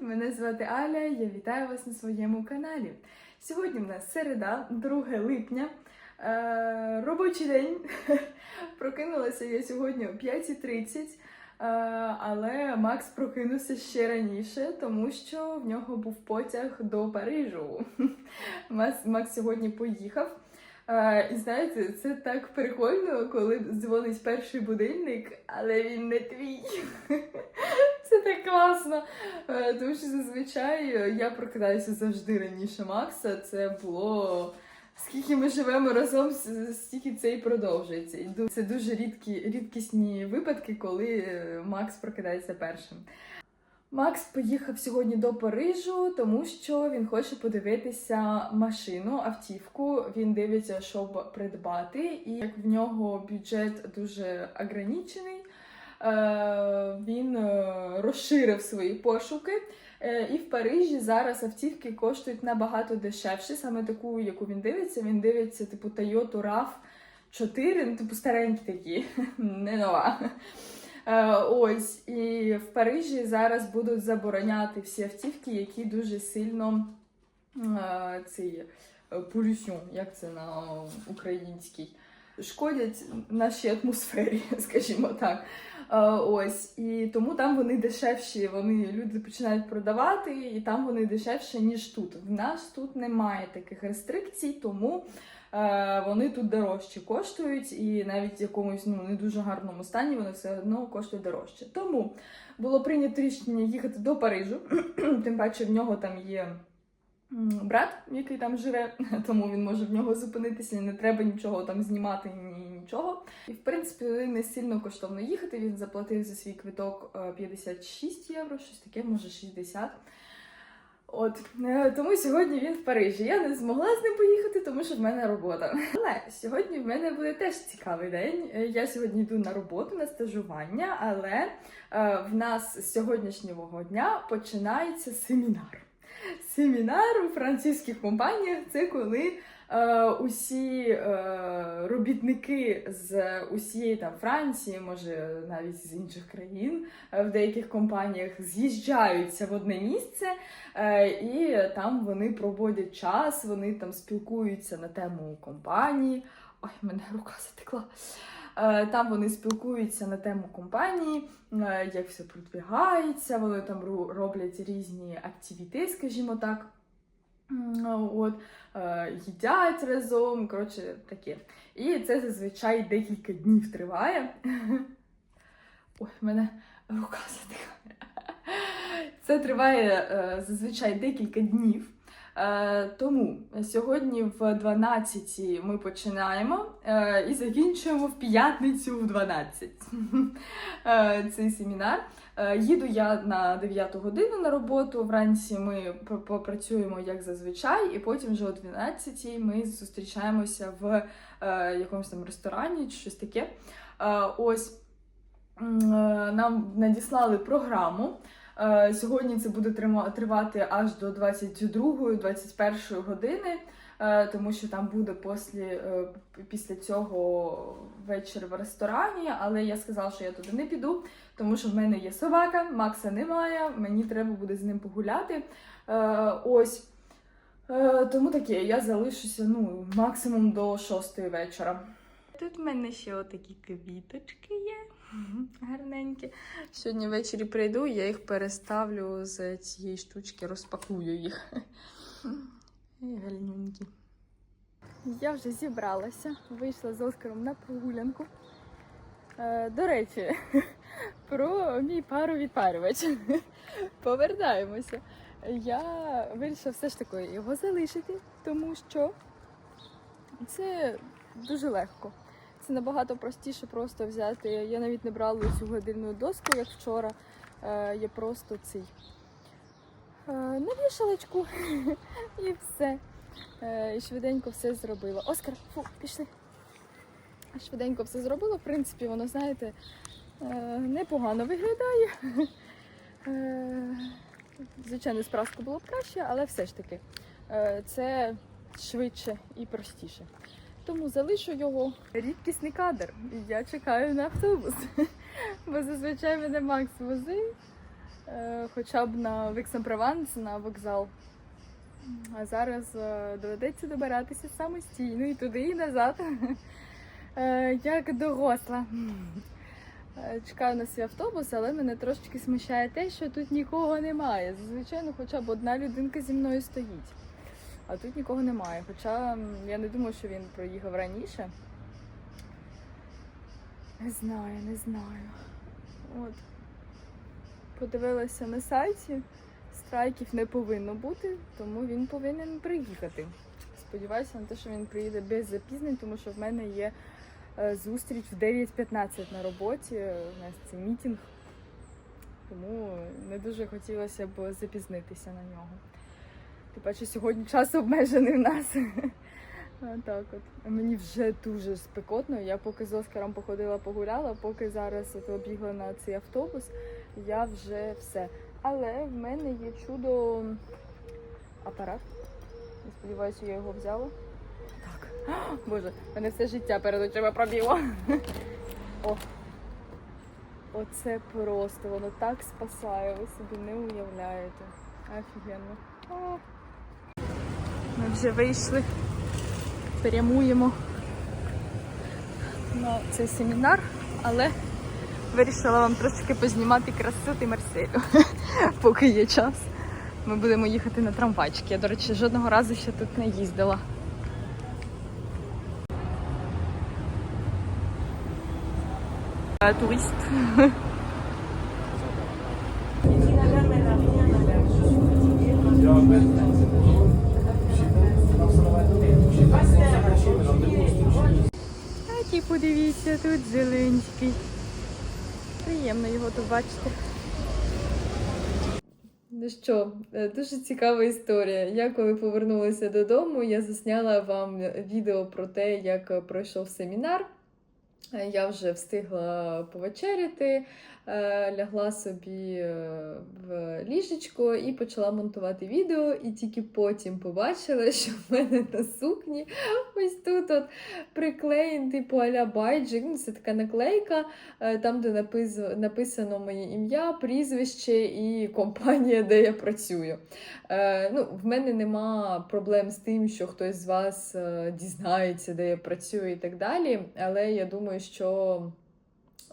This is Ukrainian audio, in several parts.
Мене звати Аля. Я вітаю вас на своєму каналі. Сьогодні в нас середа, 2 липня. Е, робочий день. Прокинулася я сьогодні о 5.30. Е, але Макс прокинувся ще раніше, тому що в нього був потяг до Парижу. Макс, Макс сьогодні поїхав. Е, і знаєте, це так прикольно, коли дзвонить перший будильник, але він не твій. Так класно. Е, Тому що зазвичай я прокидаюся завжди раніше Макса. Це було. Скільки ми живемо разом, стільки це і продовжується. Це дуже рідкі, рідкісні випадки, коли е, Макс прокидається першим. Макс поїхав сьогодні до Парижу, тому що він хоче подивитися машину, автівку. Він дивиться, щоб придбати, і як в нього бюджет дуже ограничений, е, він е, розширив свої пошуки. Е, І в Парижі зараз автівки коштують набагато дешевше, саме таку, яку він дивиться. Він дивиться, типу Toyota RAV 4, ну, типу старенькі такі, не нова. Е, Ось і в Парижі зараз будуть забороняти всі автівки, які дуже сильно е, ці як це на українській, шкодять нашій атмосфері, скажімо так. Е, Ось і тому там вони дешевші. Вони люди починають продавати, і там вони дешевші, ніж тут. В нас тут немає таких рестрикцій, тому е, вони тут дорожче коштують, і навіть в якомусь ну не дуже гарному стані вони все одно коштують дорожче. Тому було прийнято рішення їхати до Парижу. Тим паче в нього там є. Брат, який там живе, тому він може в нього зупинитися, не треба нічого там знімати, ні нічого. І в принципі не сильно коштовно їхати. Він заплатив за свій квиток е, 56 євро, щось таке, може 60. От е, тому сьогодні він в Парижі. Я не змогла з ним поїхати, тому що в мене робота. Але сьогодні в мене буде теж цікавий день. Е, Я сьогодні йду на роботу, на стажування, але е, в нас з сьогоднішнього дня починається семінар. Семінар у французьких компаніях це коли е, усі е, робітники з усієї там Франції, може навіть з інших країн, е, в деяких компаніях з'їжджаються в одне місце, е, і там вони проводять час, вони там спілкуються на тему компанії. Ой, мене рука затекла. Е, Там вони спілкуються на тему компанії, е, як все продвигається, вони там роблять різні активіти, скажімо так. От, е, їдять разом, коротше, таке. І це зазвичай декілька днів триває. Ой, в мене рука затекла. Це триває зазвичай декілька днів. Е, тому сьогодні в 12 ми починаємо е, і закінчуємо в п'ятницю в 12 е, цей семінар. Їду я на 9 годину на роботу. Вранці ми пр- попрацюємо як зазвичай, і потім вже о 12 ми зустрічаємося в якомусь там ресторані чи щось таке. Ось нам надіслали програму. Е, Сьогодні це буде тривати аж до 22-21 години, е, тому що там буде після, е, після цього вечір в ресторані. Але я сказала, що я туди не піду, тому що в мене є собака, Макса немає, мені треба буде з ним погуляти. Ось. Тому таке, я залишуся ну, максимум до 6 вечора. Тут в мене ще отакі квіточки є. Гарненькі. Сьогодні ввечері прийду, я їх переставлю з цієї штучки, розпакую їх. І Гальнюнькі. Я вже зібралася, вийшла з Оскаром на прогулянку. Е, До речі, про мій паровідпарювач. Повертаємося. Я вирішила все ж таки його залишити, тому що це дуже легко. Це набагато простіше просто взяти. Я навіть не брала цю годинну доску, як вчора. Е, я просто цей е, на вішалочку і все. Е, і швиденько все зробила. Оскар, фу, пішли. Швиденько все зробила. В принципі, воно, знаєте, е, непогано виглядає. Е, звичайно, з праскою було б краще, але все ж таки е, це швидше і простіше. Тому залишу його. Рідкісний кадр. Я чекаю на автобус. Бо зазвичай мене Макс возив. е, хоча б на Віксан-Прованс, на вокзал. А зараз е, доведеться добиратися самостійно і туди, і назад. Е, Як доросла. Чекаю на свій автобус, але мене трошечки смущає те, що тут нікого немає. Зазвичай ну, хоча б одна людинка зі мною стоїть. А тут нікого немає. Хоча я не думаю, що він проїхав раніше. Не знаю, не знаю. От. Подивилася на сайті. Страйків не повинно бути, тому він повинен приїхати. Сподіваюся на те, що він приїде без запізнень, тому що в мене є е, зустріч в 9.15 на роботі. У нас це мітінг, тому не дуже хотілося б запізнитися на нього. Тим паче сьогодні час обмежений в нас. Так от. Мені вже дуже спекотно. Я поки з Оскаром походила, погуляла, поки зараз от обігла на цей автобус, я вже все. Але в мене є чудо апарат. Я сподіваюся, я його взяла. Так. Боже, мене все життя перед очима пробіло. О. Оце просто, воно так спасає, ви собі не уявляєте. Офігенно. Ми вже вийшли, прямуємо на цей семінар, але вирішила вам трошки познімати красоти Марселю, поки є час. Ми будемо їхати на трамвайчики. Я, до речі, жодного разу ще тут не їздила. Турист. А ті подивіться, тут Зеленський. Приємно його тут бачити. Ну що, е, дуже цікава історія. Я коли повернулася додому, я засняла вам відео про те, як пройшов семінар. Е, Я вже встигла повечеряти, е, лягла собі е, в ліжечко і почала монтувати відео. І тільки потім побачила, що в мене на сукні ось тут от приклеєн, типу аля байджик. Ну, це така наклейка, там, де написано моє ім'я, прізвище і компанія, де я працюю. Ну, в мене нема проблем з тим, що хтось з вас дізнається, де я працюю і так далі. Але я думаю, що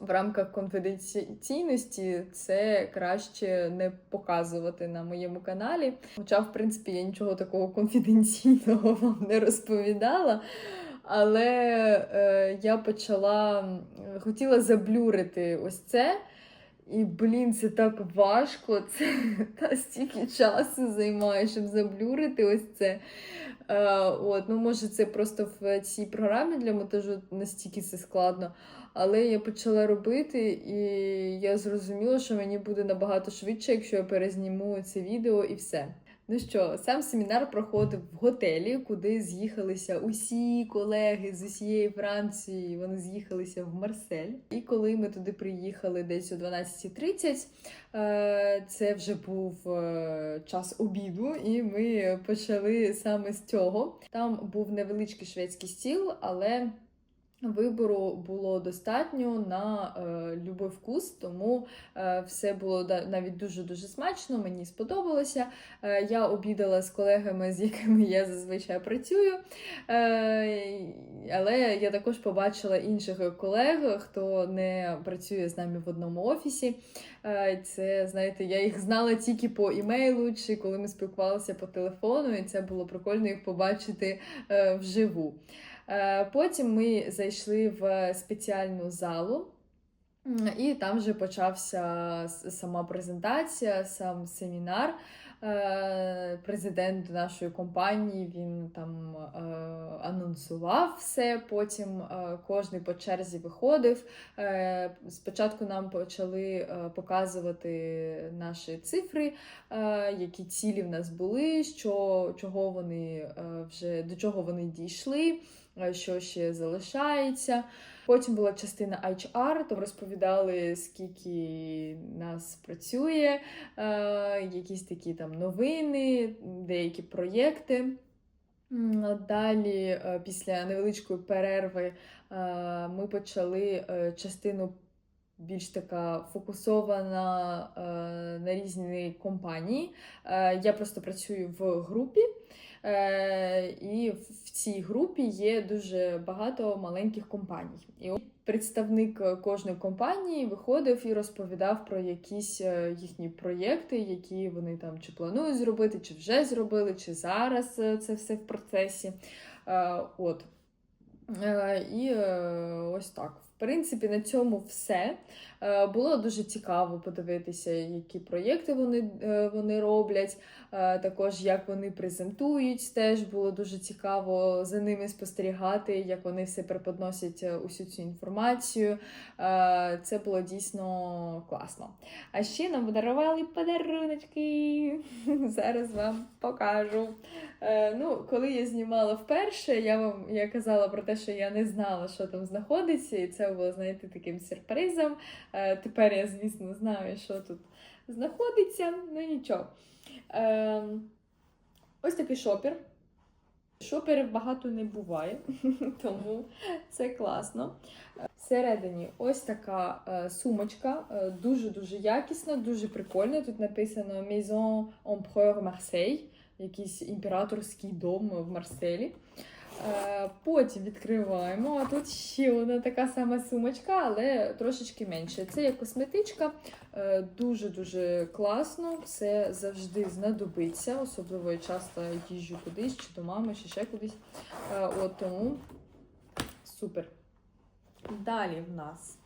в рамках конфіденційності це краще не показувати на моєму каналі. Хоча, в принципі, я нічого такого конфіденційного вам не розповідала. Але е, я почала хотіла заблюрити ось це. І, блін, це так важко. Це та стільки часу займає, щоб заблюрити ось це. Е, от, ну, може, це просто в цій програмі для монтажу настільки це складно. Але я почала робити, і я зрозуміла, що мені буде набагато швидше, якщо я перезніму це відео і все. Ну що, сам семінар проходив в готелі, куди з'їхалися усі колеги з усієї Франції. Вони з'їхалися в Марсель. І коли ми туди приїхали десь о 12.30, е, це вже був е, час обіду, і ми почали саме з цього. Там був невеличкий шведський стіл, але Вибору було достатньо на е, любий вкус, тому е, все було навіть дуже дуже смачно. Мені сподобалося. Е, я обідала з колегами, з якими я зазвичай працюю. Е, але я також побачила інших колег, хто не працює з нами в одному офісі. Е, Це, знаєте, я їх знала тільки по імейлу чи коли ми спілкувалися по телефону, і це було прикольно їх побачити е, вживу. Е, Потім ми зайшли в спеціальну залу. І там вже почався сама презентація, сам семінар. Е, Президент нашої компанії він там е, анонсував все. Потім кожний по черзі виходив. Спочатку нам почали показувати наші цифри, які цілі в нас були, що, чого вони вже до чого вони дійшли, що ще залишається. Потім була частина HR, там розповідали, скільки нас працює, е, якісь такі там новини, деякі проєкти. Далі, е, після невеличкої перерви, е, ми почали е, частину більш така фокусована е, на різні компанії. Е, я просто працюю в групі. Е, і в цій групі є дуже багато маленьких компаній. І представник кожної компанії виходив і розповідав про якісь е, їхні проєкти, які вони там чи планують зробити, чи вже зробили, чи зараз е, це все в процесі. Е, От. Е, І е, ось так. Принципі, на цьому все. Е, Було дуже цікаво подивитися, які проєкти вони, е, вони роблять, е, також як вони презентують. Теж було дуже цікаво за ними спостерігати, як вони все преподносять усю цю інформацію. Це було дійсно класно. А ще нам подарували подаруночки. Зараз вам покажу. Ну, коли я знімала вперше, я вам я казала про те, що я не знала, що там знаходиться, і це було, знаєте, таким сюрпризом. Е, тепер я, звісно, знаю, що тут знаходиться, ну нічого. Е, ось такий шопер. Шоперів багато не буває, тому це класно. Всередині ось така е, сумочка, е, дуже-дуже якісна, дуже прикольна. Тут написано Maison Empereur Marseille, якийсь імператорський дом в Марселі. Е, Потім відкриваємо. А тут ще одна така сама сумочка, але трошечки менше. Це є косметичка, е, дуже-дуже класно. Все завжди знадобиться, особливо я часто їжджу кудись, чи до мами, чи ще кудись. Е, От тому супер. Далі в нас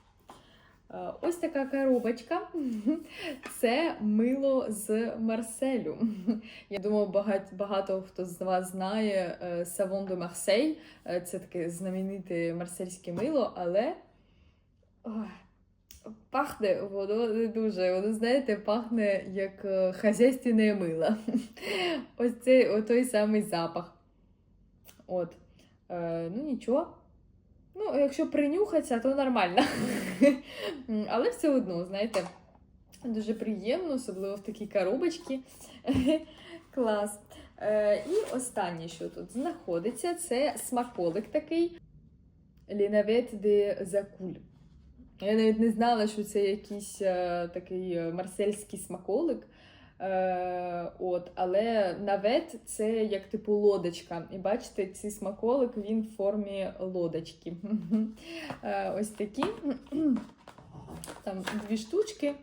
ось така коробочка. Це мило з Марселю. Я думаю, багато, багато хто з вас знає е, de Marseille. Е, Це таке знамените марсельське мило, але пахне воно не дуже. Воно, знаєте, пахне як е, хазяйственне мило. Ось цей той самий запах. От. Е, ну нічого. Ну, якщо принюхатися, то нормально. Але все одно, знаєте, дуже приємно, особливо в такій коробочці. Клас. Е, і останнє, що тут знаходиться, це смаколик такий Лінавет де Закуль. Я навіть не знала, що це якийсь е, такий е, марсельський смаколик. Е, от, але навет це як типу лодочка. І бачите, цей смаколик він в формі лодочки. Е, ось такі. Там дві штучки.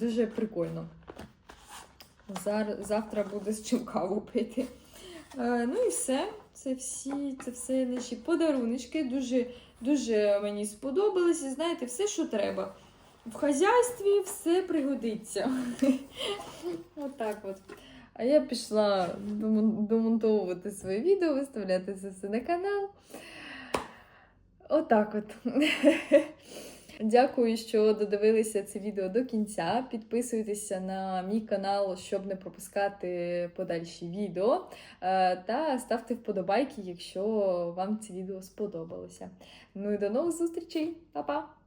Дуже прикольно. Завтра буде з чим каву пити. Е, ну і все. Це всі, це все наші подаруночки. Дуже, дуже мені сподобалося. Знаєте, все, що треба. В хазяйстві все пригодиться. Отак от. А я пішла домонтовувати своє відео, виставляти це все на канал. Отак от. Дякую, що додивилися це відео до кінця. Підписуйтеся на мій канал, щоб не пропускати подальші відео. Е, Та ставте вподобайки, якщо вам це відео сподобалося. Ну і до нових зустрічей, Па-па!